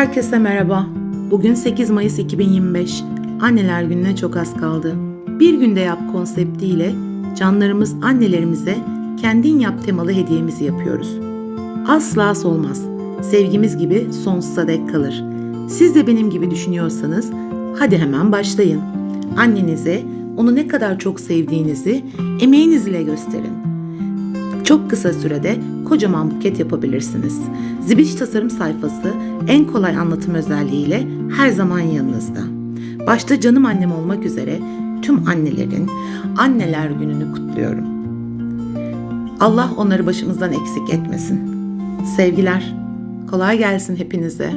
Herkese merhaba. Bugün 8 Mayıs 2025. Anneler gününe çok az kaldı. Bir günde yap konseptiyle canlarımız annelerimize kendin yap temalı hediyemizi yapıyoruz. Asla solmaz. Sevgimiz gibi sonsuza dek kalır. Siz de benim gibi düşünüyorsanız hadi hemen başlayın. Annenize onu ne kadar çok sevdiğinizi emeğiniz ile gösterin. Çok kısa sürede kocaman buket yapabilirsiniz. Zibiş tasarım sayfası en kolay anlatım özelliğiyle her zaman yanınızda. Başta canım annem olmak üzere tüm annelerin anneler gününü kutluyorum. Allah onları başımızdan eksik etmesin. Sevgiler. Kolay gelsin hepinize.